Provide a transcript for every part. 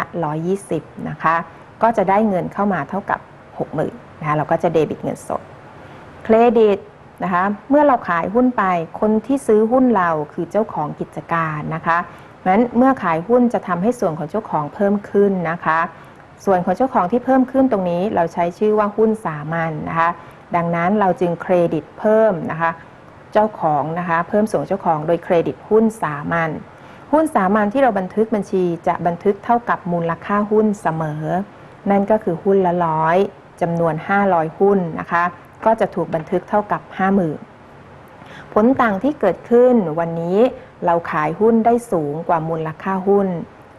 ละ120 นะคะ ก็จะได้เงินเข้ามาเท่ากับ 60,000นะคะเราก็จะเดบิตเงินสด เครดิตนะคะ เมื่อเราขายหุ้นไป คนที่ซื้อหุ้นเราคือเจ้าของกิจการนะคะนั้นเมื่อขายหุ้นจะทำให้ส่วนของเจ้าของเพิ่มขึ้นนะคะ ส่วนของเจ้าของที่เพิ่มขึ้นตรงนี้เราใช้ชื่อว่าหุ้นสามัญนนะคะ ดังนั้นเราจึงเครดิตเพิ่มนะคะ เจ้าของนะคะ เพิ่มส่วนเจ้าของโดยเครดิตหุ้นสามัญ หุ้นสามัญที่เราบันทึกบัญชีจะบันทึกเท่ากับมูลค่าหุ้นเสมอ นั่นก็คือหุ้นละร้อยจำนวน 500 หุ้นนะคะ ก็จะถูกบันทึกเท่ากับ 50,000 ผลต่างที่เกิดขึ้นวันนี้เราขายหุ้นได้สูงกว่ามูลค่าหุ้น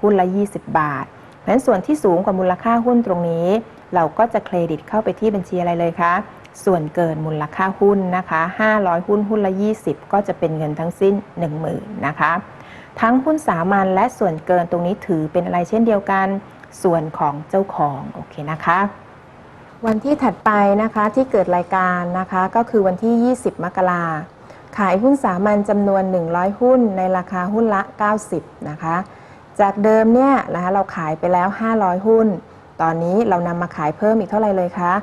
หุ้นละ 20 บาทนั้นส่วนที่สูงกว่ามูลค่าหุ้นตรงนี้ เราก็จะเครดิตเข้าไปที่บัญชีอะไรเลยคะส่วนเกินมูลค่าหุ้นนะคะ 500 หุ้นหุ้นละ 20 ก็จะเป็นเงินทั้งสิ้น 10,000 นะคะ ทั้งหุ้นสามัญและส่วนเกินตรงนี้ถือเป็นอะไรเช่นเดียวกัน ส่วนของเจ้าของโอเคนะคะ วันที่ถัดไปนะคะที่เกิดรายการนะคะก็คือวันที่ 20 มกราขายหุ้นสามัญจำนวน 100 หุ้นในราคาหุ้นละ 90 นะคะ จากเดิมเนี่ยนะคะเราขายไปแล้ว 500 หุ้น ตอนนี้เรานำมาขายเพิ่มอีกเท่าไหร่เลยคะ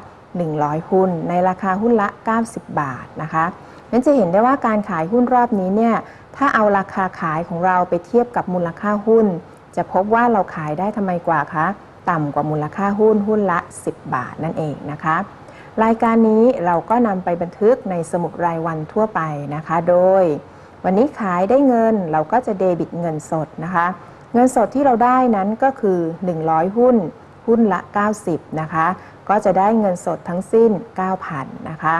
100 หุ้น ในราคาหุ้นละ 90 บาทนะคะนั้นจะเห็นได้ว่าการขายหุ้นรอบนี้เนี่ย ถ้าเอาราคาขายของเราไปเทียบกับมูลค่าหุ้น จะพบว่าเราขายได้ทำไมกว่าคะ ต่ำกว่ามูลค่าหุ้นหุ้นละ 10 บาทนั่นเองนะคะ รายการนี้เราก็นำไปบันทึกในสมุดรายวันทั่วไปนะคะ โดย วันนี้ขายได้เงินเราก็จะเดบิตเงินสดนะคะ เงินสดที่เราได้นั้นก็คือ 100 หุ้น หุ้นละ 90 นะคะ ก็จะได้เงินสดทั้งสิ้น 9,000นะคะ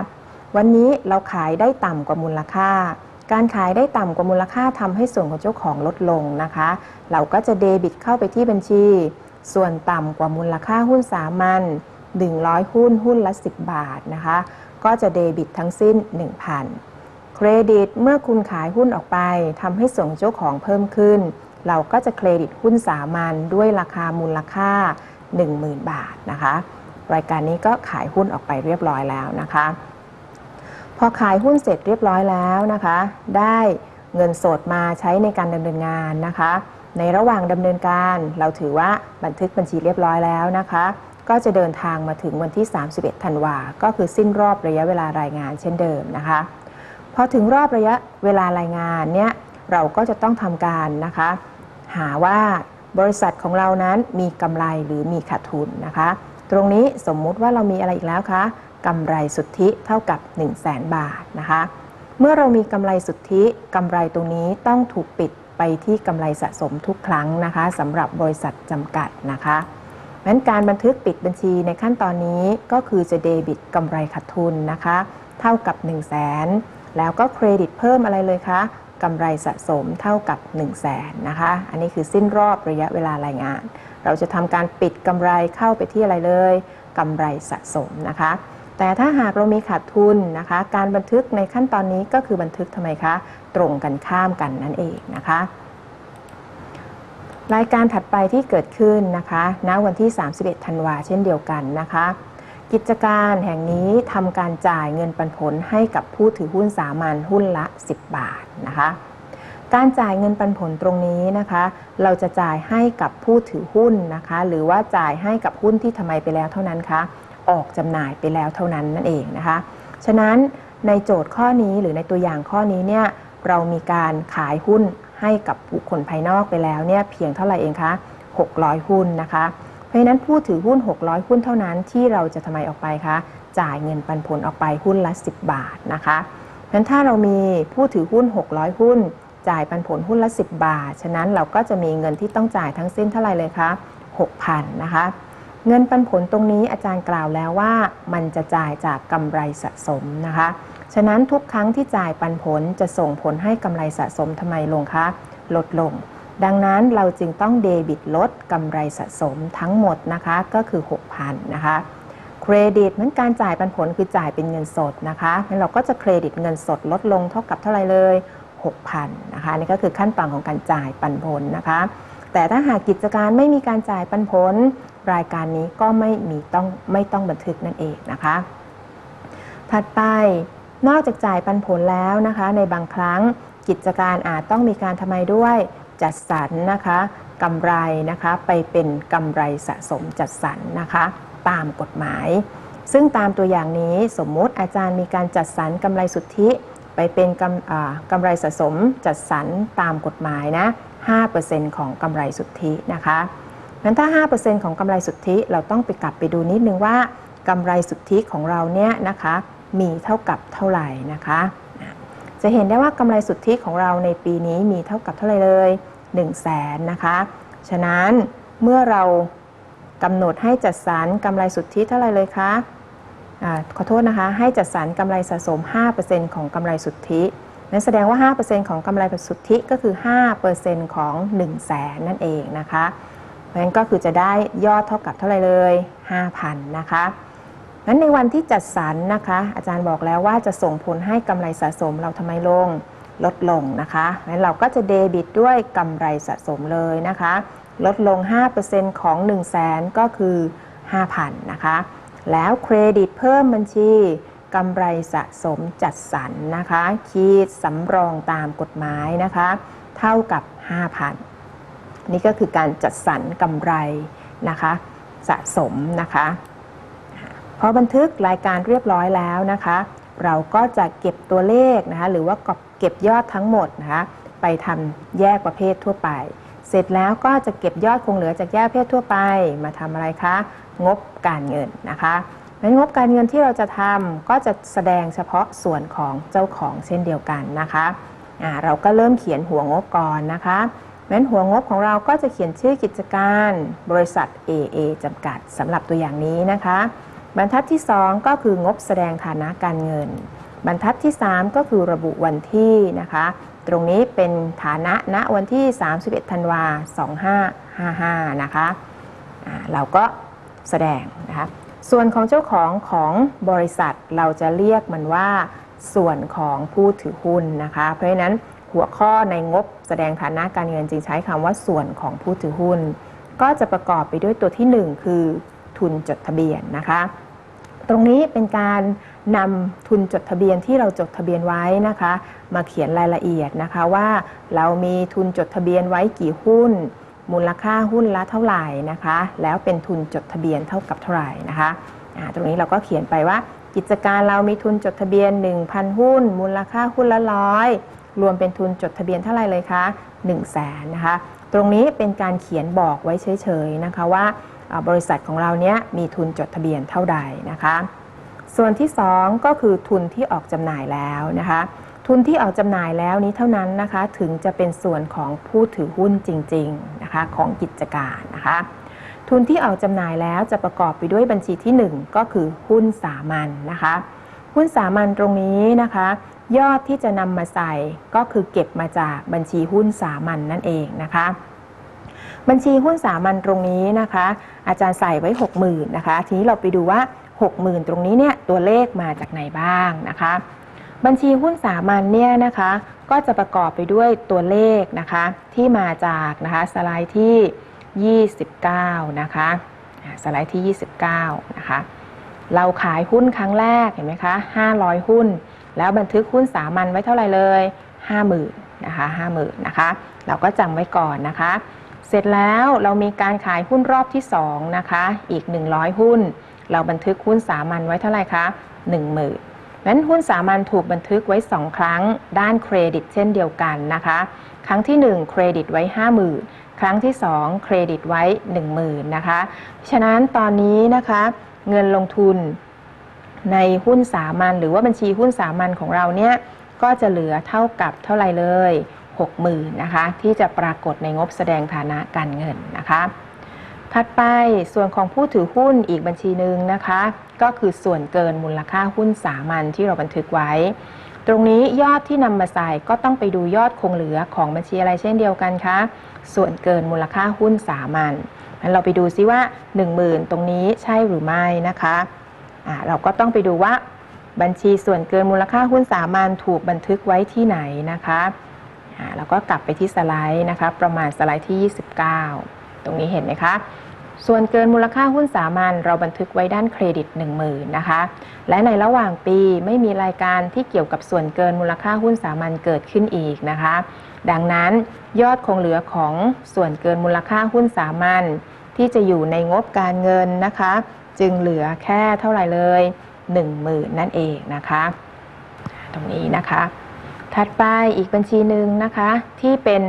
วันนี้เราขายได้ต่ำกว่ามูลค่า การขายได้ต่ำกว่ามูลค่าทำให้ส่วนของเจ้าของลดลงนะคะ เราก็จะเดบิตเข้าไปที่บัญชี ส่วนต่ำกว่ามูลค่าหุ้นสามัญ100 หุ้นหุ้นละ 10 บาทนะคะ ก็จะเดบิตทั้งสิ้น 1,000 เครดิตเมื่อคุณขายหุ้นออกไปทำให้ส่งเจ้าของเพิ่มขึ้น เราก็จะเครดิตหุ้นสามัญด้วยราคามูลค่า 10,000 บาทนะคะ รายการนี้ก็ขายหุ้นออกไปเรียบร้อยแล้วนะคะ อขายหุ้นเสร็จเรียบร้อยแล้วนะคะ ได้เงินสดมาใช้ในการดำเนินงานนะคะ ในระหว่างดำเนินการเราถือว่าบันทึกบัญชีเรียบร้อยแล้วนะคะ ก็จะเดินทางมาถึงวันที่ 31 ธันวา ก็คือสิ้นรอบระยะเวลารายงานเช่นเดิมนะคะพอถึงรอบระยะเวลารายงานเนี่ยเราก็จะต้องทำการนะคะ หาว่าบริษัทของเรานั้นมีกำไรหรือมีขาดทุนนะคะ ตรงนี้สมมุติว่าเรามีอะไรอีกแล้วคะ กำไรสุทธิเท่ากับ 1 0 0 0 0แบาทนะคะ เมื่อเรามีกำไรสุทธิกำไรตรงนี้ต้องถูกปิดไปที่กำไรสะสมทุกครั้งนะคะสำหรับบริษัทจำกัดนะคะนั้นการบันทึกปิดบัญชีในขั้นตอนนี้ก็คือจะเดบิตกำไรขาดทุนนะคะ เท่ากับ 1 0 0 0 0แสนแล้วก็เครดิตเพิ่มอะไรเลยคะกำไรสะสมเท่ากับ 1 0 0 0 0แสนนะคะ อันนี้คือสิ้นรอบระยะเวลารายงาน เราจะทำการปิดกำไรเข้าไปที่อะไรเลยกำไรสะสมนะคะ แต่ถ้าหากเรามีขาดทุนนะคะ การบันทึกในขั้นตอนนี้ก็คือบันทึกทำไมคะ ตรงกันข้ามกันนั่นเองนะคะ รายการถัดไปที่เกิดขึ้นนะคะณวันที่ 31 ธันวาเช่นเดียวกันนะคะกิจการแห่งนี้ทำการจ่ายเงินปันผลให้กับผู้ถือหุ้นสามัญหุ้นละ 10 บาทนะคะ การจ่ายเงินปันผลตรงนี้นะคะ เราจะจ่ายให้กับผู้ถือหุ้นนะคะ หรือว่าจ่ายให้กับหุ้นที่ทำไมไปแล้วเท่านั้นคะ ออกจำหน่ายไปแล้วเท่านั้นนั่นเองนะคะ ฉะนั้นในโจทย์ข้อนี้หรือในตัวอย่างข้อนี้เนี่ยเรามีการขายหุ้นให้กับบุคคลภายนอกไปแล้วเนี่ยเพียงเท่าไหร่เองคะ600 หุ้นนะคะ เพราะฉะนั้นผู้ถือหุ้น 600 หุ้นเท่านั้นที่เราจะทำไมออกไปคะจ่ายเงินปันผลออกไปหุ้นละ 10 บาทนะคะเพราะฉะนั้นถ้าเรามีผู้ถือหุ้น 600 หุ้น จ่ายปันผลหุ้นละ 10 บาท ฉะนั้นเราก็จะมีเงินที่ต้องจ่ายทั้งสิ้นเท่าไหร่เลยคะ6,000นะคะ เงินปันผลตรงนี้อาจารย์กล่าวแล้วว่ามันจะจ่ายจากกำไรสะสมนะคะ ฉะนั้นทุกครั้งที่จ่ายปันผลจะส่งผลให้กำไรสะสมทำไมลงคะ ลดลง ดังนั้นเราจึงต้องเดบิตลดกำไรสะสมทั้งหมดนะคะก็คือ 6,000นะคะเครดิตเหมือนการจ่ายปันผลคือจ่ายเป็นเงินสดนะคะงั้นเราก็จะเครดิตเงินสดลดลงเท่ากับเท่าไรเลย 6,000นะคะนี่ก็คือขั้นตอนของการจ่ายปันผลนะคะ แต่ถ้าหากกิจการไม่มีการจ่ายปันผล รายการนี้ก็ไม่มีต้องไม่ต้องบันทึกนั่นเองนะคะ ถัดไปนอกจากจ่ายปันผลแล้วนะคะ ในบางครั้งกิจการอาจต้องมีการทำไมด้วยจัดสรรนะคะกำไรนะคะไปเป็นกำไรสะสมจัดสรรนะคะ ตามกฎหมาย ซึ่งตามตัวอย่างนี้สมมุติอาจารย์มีการจัดสรรกำไรสุทธิ ไปเป็นกำกำไรสะสมจัดสรรตามกฎหมายนะ 5%ของกำไรสุทธินะคะงั้นถ้า 5%ของกำไรสุทธิเราต้องไปกลับไปดูนิดนึงว่ากำไรสุทธิของเราเนี่ยนะคะมีเท่ากับเท่าไหร่นะคะ จะเห็นได้ว่ากำไรสุทธิของเราในปีนี้มีเท่ากับเท่าไหร่เลย1 0 0 0 0แสนนะคะ ฉะนั้นเมื่อเรากำหนดให้จัดสรรกำไรสุทธิเท่าไหร่เลยคะ ขอโทษนะคะ ให้จัดสรรกำไรสะสม 5%ของกำไรสุทธินั่นแสดงว่า 5%ของกำไรสุทธิก็คือ 5%ของ 1 0 0 0 0แสนนั่นเองนะคะ เพราะฉะนั้นก็คือจะได้ยอดเท่ากับเท่าไรเลย 5,000 นะคะงั้นในวันที่จัดสรรนะคะ อาจารย์บอกแล้วว่าจะส่งผลให้กำไรสะสมเราทำไมลงลดลงนะคะงั้นเราก็จะเดบิตด้วยกำไรสะสมเลยนะคะ ลดลง 5%ของ 1 0 0 0 0แสนก็คือ 5,000 นะคะ แล้วเครดิตเพิ่มบัญชีกำไรสะสมจัดสรรนะคะ คีดสำรองตามกฎหมายนะคะ เท่ากับ 5,000 นี่ก็คือการจัดสรรกำไรนะคะ สะสมนะคะพอบันทึกรายการเรียบร้อยแล้วนะคะ เราก็จะเก็บตัวเลขนะคะ หรือว่าเก็บยอดทั้งหมดนะคะ ไปทำแยกประเภททั่วไป เสร็จแล้วก็จะเก็บยอดคงเหลือจากแยกประเภททั่วไปมาทำอะไรคะงบการเงินนะคะงั้นงบการเงินที่เราจะทำก็จะแสดงเฉพาะส่วนของเจ้าของเช่นเดียวกันนะคะอ่าเราก็เริ่มเขียนหัวงบก่อนนะคะงั้นหัวงบของเราก็จะเขียนชื่อกิจการบริษัท AA จำกัดสำหรับตัวอย่างนี้นะคะ บรรทัดที่ 2 ก็คืองบแสดงฐานะการเงิน บรรทัดที่ 3 ก็คือระบุวันที่นะคะ ตรงนี้เป็นฐานะณวันที่ 31 ธันวา2555 นะคะเราก็ แสดงนะคะส่วนของเจ้าของของบริษัทเราจะเรียกมันว่า ส่วนของผู้ถือหุ้นนะคะ เพราะฉะนั้นหัวข้อในงบแสดงฐานะการเงินจึงใช้คำว่าส่วนของผู้ถือหุ้น ก็จะประกอบไปด้วยตัวที่ 1 คือทุนจดทะเบียนนะคะ ตรงนี้เป็นการนำทุนจดทะเบียนที่เราจดทะเบียนไว้นะคะ มาเขียนรายละเอียดนะคะว่า เรามีทุนจดทะเบียนไว้กี่หุ้น มูลค่าหุ้นละเท่าไหร่นะคะ แล้วเป็นทุนจดทะเบียนเท่ากับเท่าไหร่นะคะตรงนี้เราก็เขียนไปว่า กิจการเรามีทุนจดทะเบียน 1,000 หุ้น มูลค่าหุ้นละร้อยรวมเป็นทุนจดทะเบียนเท่าไหร่เลยคะ1 0 0 0 0แสนนะคะ ตรงนี้เป็นการเขียนบอกไว้เฉยๆนะคะว่าอ่าบริษัทของเราเนี้ยมีทุนจดทะเบียนเท่าใดนะคะ ส่วนที่ 2 ก็คือทุนที่ออกจำหน่ายแล้วนะคะ ทุนที่ออกจำหน่ายแล้วนี้เท่านั้นนะคะถึงจะเป็นส่วนของผู้ถือหุ้นจริงๆนะคะของกิจการนะคะทุนที่ออกจำหน่ายแล้วจะประกอบไปด้วยบัญชีที่ 1 ก็คือหุ้นสามัญนนะคะหุ้นสามัญตรงนี้นะคะ ยอดที่จะนำมาใส่ก็คือเก็บมาจากบัญชีหุ้นสามัญนนั่นเองนะคะบัญชีหุ้นสามัญตรงนี้นะคะ อาจารย์ใส่ไว้ 60,000นะคะทีนี้เราไปดูว่า 60,000 ตรงนี้เนี่ยตัวเลขมาจากไหนบ้างนะคะ บัญชีหุ้นสามัญเนี่ยนะคะ ก็จะประกอบไปด้วยตัวเลขนะคะ ที่มาจากนะคะสไลด์ที่ 29 นะคะสไลด์ที่ 29 นะคะ เราขายหุ้นครั้งแรกเห็นไหมคะ500 หุ้น แล้วบันทึกหุ้นสามัญไว้เท่าไหร่เลย 50,000นะคะ50,000นะคะ เราก็จำไว้ก่อนนะคะ เสร็จแล้วเรามีการขายหุ้นรอบที่2นะคะ อีก 100 หุ้น เราบันทึกหุ้นสามัญไว้เท่าไหร่คะ10,000 นั้นหุ้นสามัญถูกบันทึกไว้ 2 ครั้ง ด้านเครดิตเช่นเดียวกันนะคะ ครั้งที่ 1 เครดิตไว้ 50,000 ครั้งที่ 2 เครดิตไว้ 10,000นะคะฉะนั้นตอนนี้นะคะเงินลงทุนในหุ้นสามัญหรือว่าบัญชีหุ้นสามัญของเราเนี่ยก็จะเหลือเท่ากับเท่าไหร่เลย 60,000นะคะที่จะปรากฏในงบแสดงฐานะการเงินนะคะ ถัดไปส่วนของผู้ถือหุ้นอีกบัญชีหนึ่งนะคะ ก็คือส่วนเกินมูลค่าหุ้นสามัญที่เราบันทึกไว้ ตรงนี้ยอดที่นำมาใส่ก็ต้องไปดูยอดคงเหลือของบัญชีอะไรเช่นเดียวกันคะส่วนเกินมูลค่าหุ้นสามัญเราไปดูซิว่า 10,000 ตรงนี้ใช่หรือไม่นะคะอ่าเราก็ต้องไปดูว่า บัญชีส่วนเกินมูลค่าหุ้นสามัญถูกบันทึกไว้ที่ไหนนะคะอ่าเราก็กลับไปที่สไลด์นะคะ ประมาณสไลด์ที่ 29 ตรงนี้เห็นไหมคะ ส่วนเกินมูลค่าหุ้นสามัญเราบันทึกไว้ด้านเครดิต 10,000นะคะ และในระหว่างปีไม่มีรายการที่เกี่ยวกับส่วนเกินมูลค่าหุ้นสามัญเกิดขึ้นอีกนะคะ ดังนั้นยอดคงเหลือของส่วนเกินมูลค่าหุ้นสามัญที่จะอยู่ในงบการเงินนะคะ จึงเหลือแค่เท่าไหร่เลย 10,000 นั่นเองนะคะ ตรงนี้นะคะ ถัดไปอีกบัญชีหนึ่งนะคะที่เป็น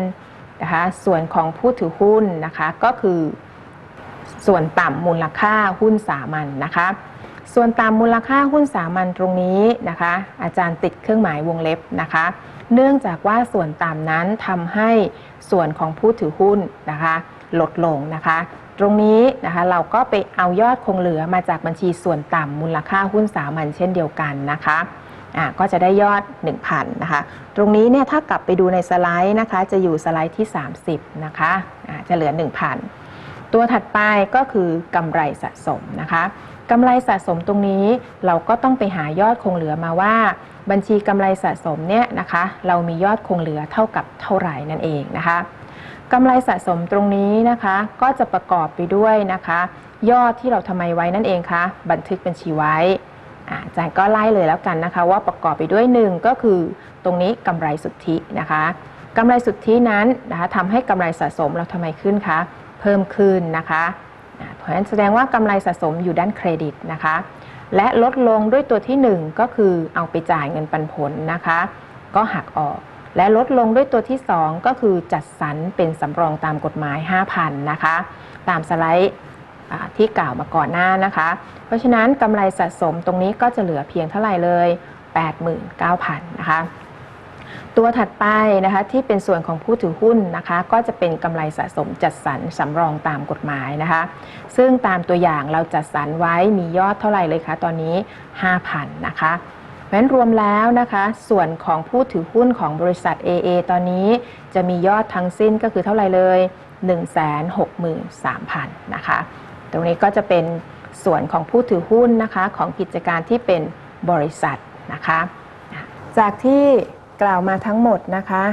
นะคะ ส่วนของผู้ถือหุ้นนะคะก็คือ ส่วนต่ำมูลค่าหุ้นสามัญนนะคะ ส่วนต่ำมูลค่าหุ้นสามัญตรงนี้นะคะ อาจารย์ติดเครื่องหมายวงเล็บนะคะ เนื่องจากว่าส่วนต่ำนั้นทำให้ส่วนของผู้ถือหุ้นนะคะ ลดลงนะคะ ตรงนี้นะคะเราก็ไปเอายอดคงเหลือมาจากบัญชีส่วนต่ำมูลค่าหุ้นสามัญเช่นเดียวกันนะคะ อะก็จะได้ยอด 1,000นะคะ ตรงนี้เนี่ยถ้ากลับไปดูในสไลด์นะคะ จะอยู่สไลด์ที่ 30 นะคะอะจะเหลือ 1,000 ตัวถัดไปก็คือกำไรสะสมนะคะกำไรสะสมตรงนี้เราก็ต้องไปหายอดคงเหลือมาว่า บัญชีกำไรสะสมเนี่ยนะคะ เรามียอดคงเหลือเท่ากับเท่าไหร่นั่นเองนะคะกำไรสะสมตรงนี้นะคะ ก็จะประกอบไปด้วยนะคะ ยอดที่เราทำไมไว้นั่นเองคะบันทึกบัญชีไว้ อาจารย์ก็ไล่เลยแล้วกันนะคะ ว่าประกอบไปด้วยหนึ่งก็คือตรงนี้กำไรสุทธินะคะกำไรสุทธินั้นนะคะทำให้กำไรสะสมเราทำไมขึ้นคะเพิ่มขึ้นนะคะเพราะฉะนั้นแสดงว่ากำไรสะสมอยู่ด้านเครดิตนะคะ และลดลงด้วยตัวที่ 1 ก็คือเอาไปจ่ายเงินปันผลนะคะ ก็หักออกและลดลงด้วยตัวที่ 2 ก็คือจัดสรรเป็นสำรองตามกฎหมาย 5,000 นะคะ ตามสไลด์ ที่กล่าวมาก่อนหน้านะคะ เพราะฉะนั้นกำไรสะสมตรงนี้ก็จะเหลือเพียงเท่าไหร่เลย 89,000 นะคะ ตัวถัดไปนะคะที่เป็นส่วนของผู้ถือหุ้นนะคะ ก็จะเป็นกำไรสะสมจัดสรรสำรองตามกฎหมายนะคะ ซึ่งตามตัวอย่างเราจัดสรรไว้มียอดเท่าไหร่เลยคะตอนนี้ 5,000 นะคะเพราะฉะนั้นรวมแล้วนะคะ ส่วนของผู้ถือหุ้นของบริษัท AA ตอนนี้จะมียอดทั้งสิ้นก็คือเท่าไหร่เลย 163,000 นะคะ ตรงนี้ก็จะเป็นส่วนของผู้ถือหุ้นนะคะของกิจการที่เป็นบริษัทนะคะจากที่กล่าวมาทั้งหมดนะคะ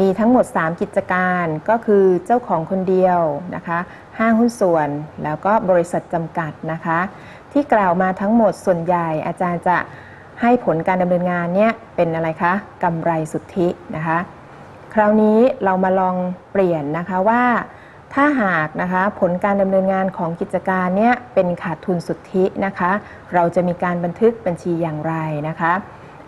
มีทั้งหมด 3 กิจการก็คือเจ้าของคนเดียวนะคะห้างหุ้นส่วนแล้วก็บริษัทจำกัดนะคะ ที่กล่าวมาทั้งหมดส่วนใหญ่อาจารย์จะให้ผลการดำเนินงานเนี่ยเป็นอะไรคะกำไรสุทธินะคะ คราวนี้เรามาลองเปลี่ยนนะคะว่า ถ้าหากนะคะผลการดำเนินงานของกิจการเนี่ยเป็นขาดทุนสุทธินะคะ เราจะมีการบันทึกบัญชีอย่างไรนะคะ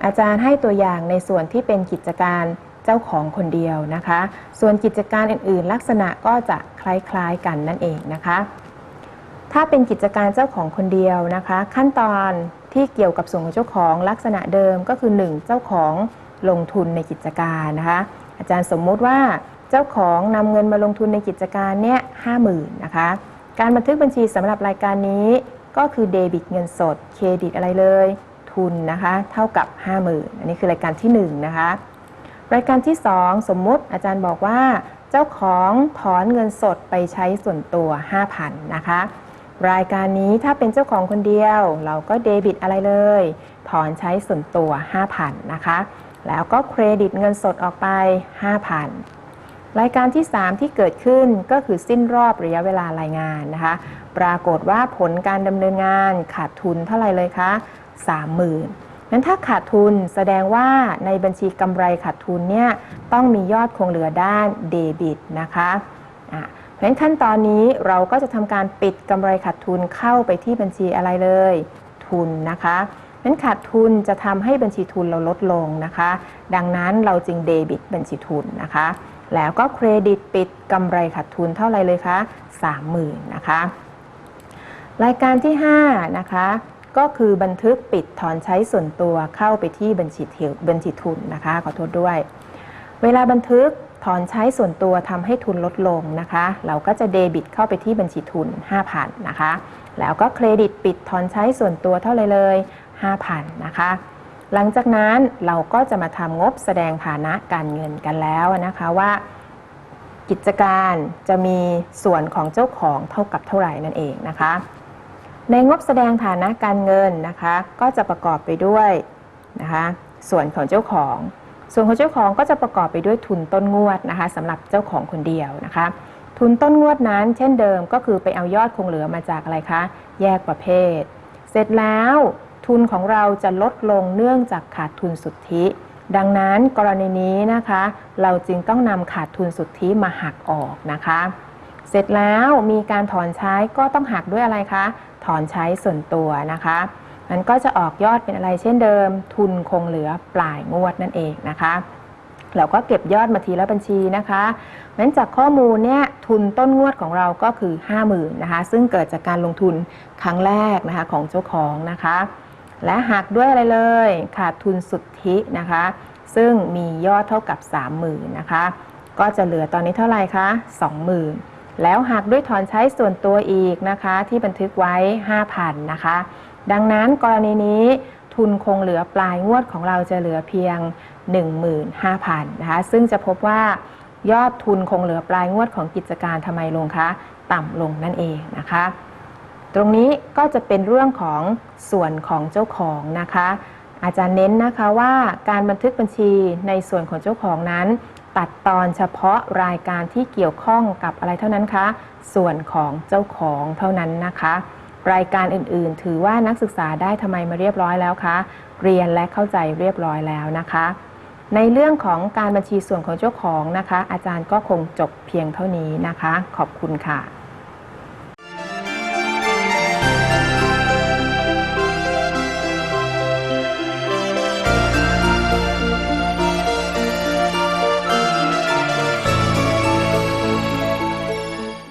อาจารย์ให้ตัวอย่างในส่วนที่เป็นกิจการเจ้าของคนเดียวนะคะ ส่วนกิจการอื่นๆ ลักษณะก็จะคล้ายๆกันนั่นเองนะคะ ถ้าเป็นกิจการเจ้าของคนเดียวนะคะ ขั้นตอนที่เกี่ยวกับส่วนของเจ้าของลักษณะเดิมก็คือ 1. เจ้าของลงทุนในกิจการนะคะ อาจารย์สมมุติว่า จ้าของนำเงินมาลงทุนในกิจการเนี่ยห้าหมื่นนะคะ การบันทึกบัญชีสำหรับรายการนี้ ก็คือเดบิตเงินสด เครดิตอะไรเลย ทุนนะคะ เท่ากับ 50,000 อันนี้คือรายการที่ 1 นะคะ รายการที่ 2 สมมุติอาจารย์บอกว่า เจ้าของถอนเงินสดไปใช้ส่วนตัว 5,000 นะคะ รายการนี้ถ้าเป็นเจ้าของคนเดียว เราก็เดบิตอะไรเลย ถอนใช้ส่วนตัว 5,000 นะคะ แล้วก็เครดิตเงินสดออกไป 5,000 รายการที่ 3 ที่เกิดขึ้นก็คือสิ้นรอบระยะเวลารายงานนะคะ ปรากฏว่าผลการดำเนินงานขาดทุนเท่าไหร่เลยคะ30,000นั้นถ้าขาดทุนแสดงว่าในบัญชีกำไรขาดทุนเนี่ยต้องมียอดคงเหลือด้านเดบิตนะคะะเพราะฉะนั้นขั้นตอนนี้เราก็จะทำการปิดกำไรขาดทุนเข้าไปที่บัญชีอะไรเลย ทุนนะคะนั้นขาดทุนจะทำให้บัญชีทุนเราลดลงนะคะ ดังนั้นเราจึงเดบิตบัญชีทุนนะคะ แล้วก็เครดิตปิดกำไรขาดทุนเท่าไรเลยคะ30,000นะคะ รายการที่ 5 นะคะ ก็คือบันทึกปิดถอนใช้ส่วนตัวเข้าไปที่บัญชีเทบัญชีทุนนะคะ ขอโทษด้วย เวลาบันทึกถอนใช้ส่วนตัวทำให้ทุนลดลงนะคะ เราก็จะเดบิตเข้าไปที่บัญชีทุน 5,000 นะคะ แล้วก็เครดิตปิดถอนใช้ส่วนตัวเท่าไรเลย 5,000 นะคะ หลังจากนั้นเราก็จะมาทำงบแสดงฐานะการเงินกันแล้วนะคะว่า กิจการจะมีส่วนของเจ้าของเท่ากับเท่าไหร่นั่นเองนะคะ ในงบแสดงฐานะการเงินนะคะ ก็จะประกอบไปด้วยนะคะส่วนของเจ้าของ ส่วนของเจ้าของก็จะประกอบไปด้วยทุนต้นงวดนะคะสำหรับเจ้าของคนเดียวนะคะ ทุนต้นงวดนั้น เช่นเดิมก็คือไปเอายอดคงเหลือมาจากอะไรคะ แยกประเภท เสร็จแล้ว ทุนของเราจะลดลงเนื่องจากขาดทุนสุทธิ ดังนั้นกรณีนี้นะคะ เราจึงต้องนำขาดทุนสุทธิมาหักออกนะคะ เสร็จแล้วมีการถอนใช้ก็ต้องหักด้วยอะไรคะ ถอนใช้ส่วนตัวนะคะมันก็จะออกยอดเป็นอะไรเช่นเดิม ทุนคงเหลือปลายงวดนั่นเองนะคะเราก็เก็บยอดมาทีละบัญชีนะคะนั้นจากข้อมูลเนี่ยทุนต้นงวดของเราก็คือ 50,000นะคะ ซึ่งเกิดจากการลงทุนครั้งแรกนะคะของเจ้าของนะคะ และหักด้วยอะไรเลยขาดทุนสุทธินะคะ ซึ่งมียอดเท่ากับ 30,000นะคะ ก็จะเหลือตอนนี้เท่าไหร่คะ20,000 แล้วหักด้วยถอนใช้ส่วนตัวอีกนะคะ ที่บันทึกไว้ 5,000นะคะ ดังนั้นกรณีนี้ทุนคงเหลือปลายงวดของเราจะเหลือเพียง 15,000นะคะ ซึ่งจะพบว่ายอดทุนคงเหลือปลายงวดของกิจการทำไมลงคะ ต่ำลงนั่นเองนะคะ ตรงนี้ก็จะเป็นเรื่องของส่วนของเจ้าของนะคะ อาจารย์เน้นนะคะว่าการบันทึกบัญชีในส่วนของเจ้าของนั้น ตัดตอนเฉพาะรายการที่เกี่ยวข้องกับอะไรเท่านั้นคะ ส่วนของเจ้าของเท่านั้นนะคะ รายการอื่นๆ ถือว่านักศึกษาได้ทำไมมาเรียบร้อยแล้วคะเรียนและเข้าใจเรียบร้อยแล้วนะคะ ในเรื่องของการบัญชีส่วนของเจ้าของนะคะ อาจารย์ก็คงจบเพียงเท่านี้นะคะ ขอบคุณค่ะ